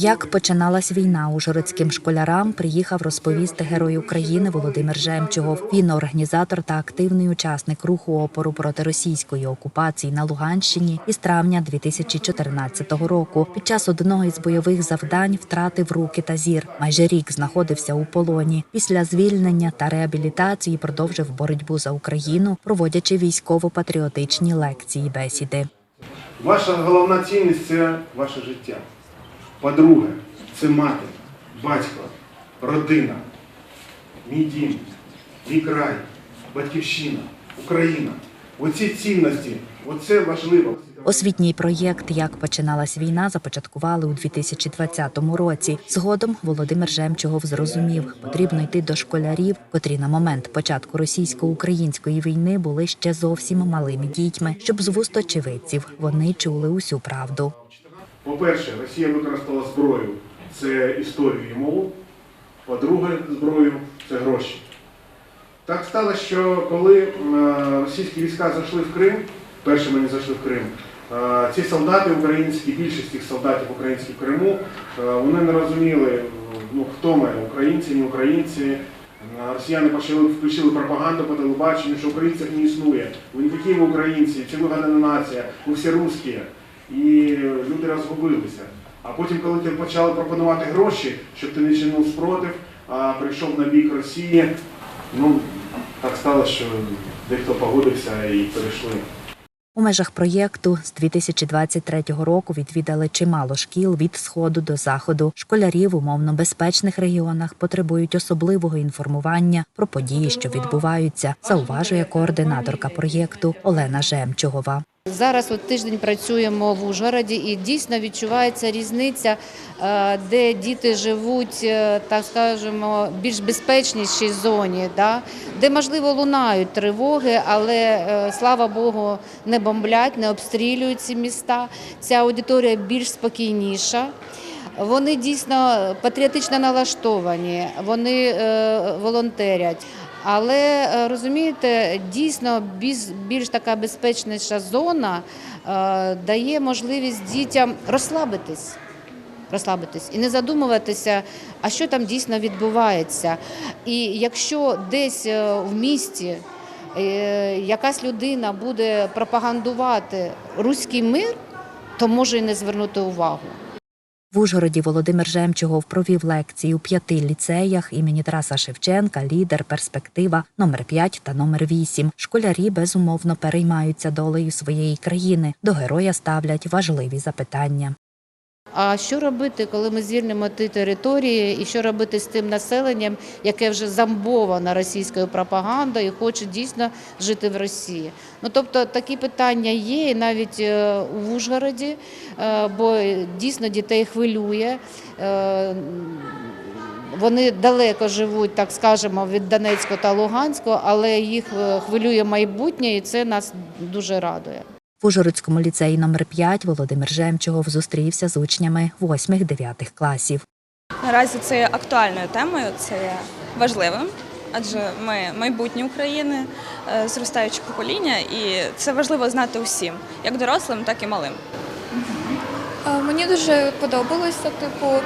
Як починалась війна ужгородським школярам, приїхав розповісти герой України Володимир Жемчугов. Він організатор та активний учасник руху опору проти російської окупації на Луганщині із травня 2014 року. Під час одного із бойових завдань втратив руки та зір. Майже рік знаходився у полоні. Після звільнення та реабілітації продовжив боротьбу за Україну, проводячи військово-патріотичні лекції бесіди. Ваша головна цінність це ваше життя. По-друге, це мати, батько, родина, мій дім, мій край, батьківщина, Україна. Оці цінності, оце важливо. Освітній проєкт Як починалась війна започаткували у 2020 році. Згодом Володимир Жемчугов зрозумів, потрібно йти до школярів, котрі на момент початку російсько-української війни були ще зовсім малими дітьми, щоб з вуст очевидців вони чули усю правду. По-перше, Росія використала зброю це історію і мову. По-друге, зброю це гроші. Так сталося, що коли е, російські війська зайшли в Крим, першими вони зайшли в Крим, е, ці солдати українські, більшість цих солдатів українських в Криму, е, вони не розуміли, ну, хто ми, українці, не українці. Росіяни почали включили пропаганду по телебаченню, що українців не існує. Ви не такі ви українці, чи вигадана нація, ви всі русські. І люди розгубилися. А потім, коли ти почали пропонувати гроші, щоб ти не чинив спротив, а прийшов на бік Росії, ну так сталося, що дехто погодився і перейшли. У межах проєкту з 2023 року відвідали чимало шкіл від сходу до заходу. Школярі в умовно безпечних регіонах потребують особливого інформування про події, що відбуваються, зауважує координаторка проєкту Олена Жемчугова. Зараз от тиждень працюємо в Ужгороді і дійсно відчувається різниця, е, де діти живуть, е, так скажемо, більш безпечнішій зоні, да? де можливо лунають тривоги, але е, слава Богу, не бомблять, не обстрілюють ці міста. Ця аудиторія більш спокійніша. Вони дійсно патріотично налаштовані, вони е, волонтерять. Але е, розумієте, дійсно більш, така безпечніша зона е, дає можливість дітям розслабитись. Розслабитись і не задумуватися, а що там дійсно відбувається. І якщо десь в місті якась людина буде пропагандувати руський мир, то може і не звернути увагу. В Ужгороді Володимир Жемчугов провів лекції у п'яти ліцеях імені Тараса Шевченка, лідер, перспектива номер 5 та номер 8. Школярі безумовно переймаються долею своєї країни. До героя ставлять важливі запитання. А що робити, коли ми звільнимо ті території, і що робити з тим населенням, яке вже замбовано російською пропагандою і хоче дійсно жити в Росії? Ну тобто такі питання є і навіть е, в Ужгороді, е, бо дійсно дітей хвилює. Е, Вони далеко живуть, так скажемо, від Донецького та Луганського, але їх хвилює майбутнє, і це нас дуже радує. В Ужгородському ліцеї номер 5 Володимир Жемчугов зустрівся з учнями 8-9 класів. Наразі це є актуальною темою, це є важливим, адже ми майбутнє України, е, зростаюче покоління, і це важливо знати усім, як дорослим, так і малим. Е, Мені дуже подобалося. Типу, е,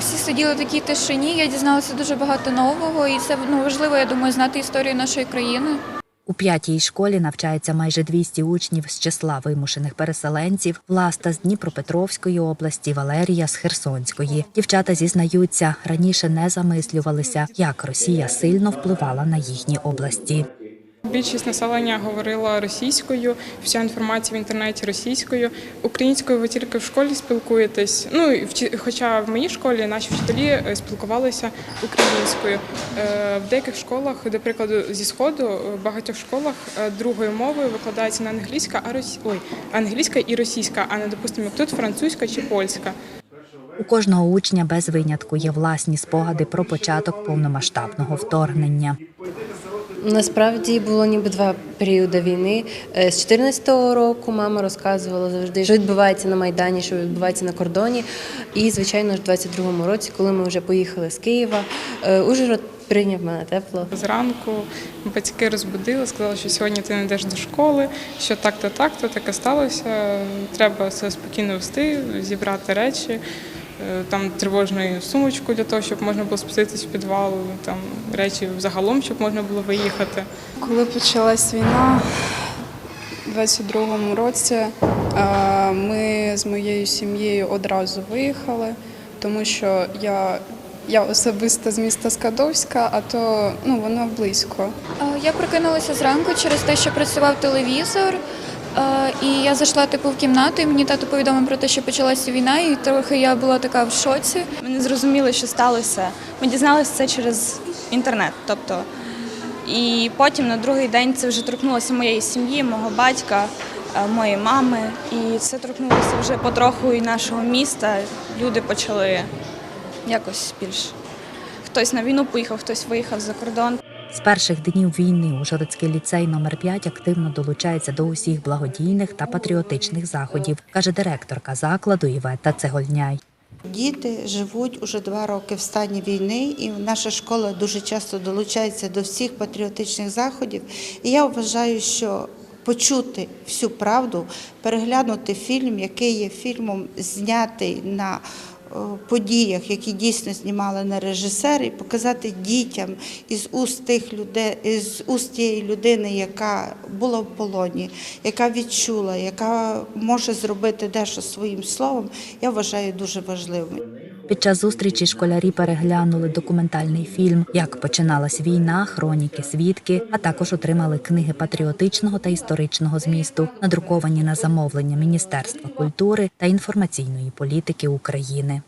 всі сиділи в такій тишині. Я дізналася дуже багато нового, і це ну, важливо, я думаю, знати історію нашої країни. У п'ятій школі навчається майже 200 учнів з числа вимушених переселенців. Власта з Дніпропетровської області, Валерія з Херсонської. Дівчата зізнаються, раніше не замислювалися, як Росія сильно впливала на їхні області. Більшість населення говорила російською, вся інформація в інтернеті російською. Українською ви тільки в школі спілкуєтесь. Ну хоча в моїй школі наші вчителі е, спілкувалися українською. Е, В деяких школах, до прикладу, зі сходу, е, в багатьох школах другою мовою викладається не англійська, а росі... Ой, англійська і російська, а не допустимо, тут французька чи польська. У кожного учня без винятку є власні спогади про початок повномасштабного вторгнення. Насправді було ніби два періоди війни. Е, З 14-го року мама розказувала завжди, що відбувається на Майдані, що відбувається на кордоні. І, звичайно в 22-му році, коли ми вже поїхали з Києва, е, Ужгород прийняв мене тепло. Зранку батьки розбудили, сказали, що сьогодні ти не йдеш до школи, що так-то, так-то, таке сталося. Треба все спокійно вести, зібрати речі. Е, там тривожну сумочку для того, щоб можна було спуститись в підвал, там речі загалом, щоб можна було виїхати. Коли почалась війна у 22-му році, е, ми з моєю сім'єю одразу виїхали, тому що я, я особисто з міста Скадовська, а то ну, воно близько. Е, Я прокинулася зранку через те, що працював телевізор. І я зайшла типу в кімнату, і мені тато повідомив про те, що почалася війна, і трохи я була така в шоці. Ми не зрозуміли, що сталося. Ми дізналися це через інтернет. Тобто, і потім на другий день це вже торкнулося моєї сім'ї, мого батька, е, моєї мами. І це торкнулося вже потроху і нашого міста. Люди почали якось більш. Хтось на війну поїхав, хтось виїхав за кордон. З перших днів війни Ужгородський ліцей номер 5 активно долучається до усіх благодійних та патріотичних заходів, каже директорка закладу Івета Цегольняй. Діти живуть уже два роки в стані війни, і наша школа дуже часто долучається до всіх патріотичних заходів. І я вважаю, що почути всю правду, переглянути фільм, який є фільмом, знятий на подіях, які дійсно знімали на режисери, показати дітям із уст тих людей, із уст тієї людини, яка була в полоні, яка відчула, яка може зробити дещо своїм словом, я вважаю дуже важливим. Під час зустрічі школярі переглянули документальний фільм Як починалась війна, хроніки, свідки, а також отримали книги патріотичного та історичного змісту, надруковані на замовлення Міністерства культури та інформаційної політики України.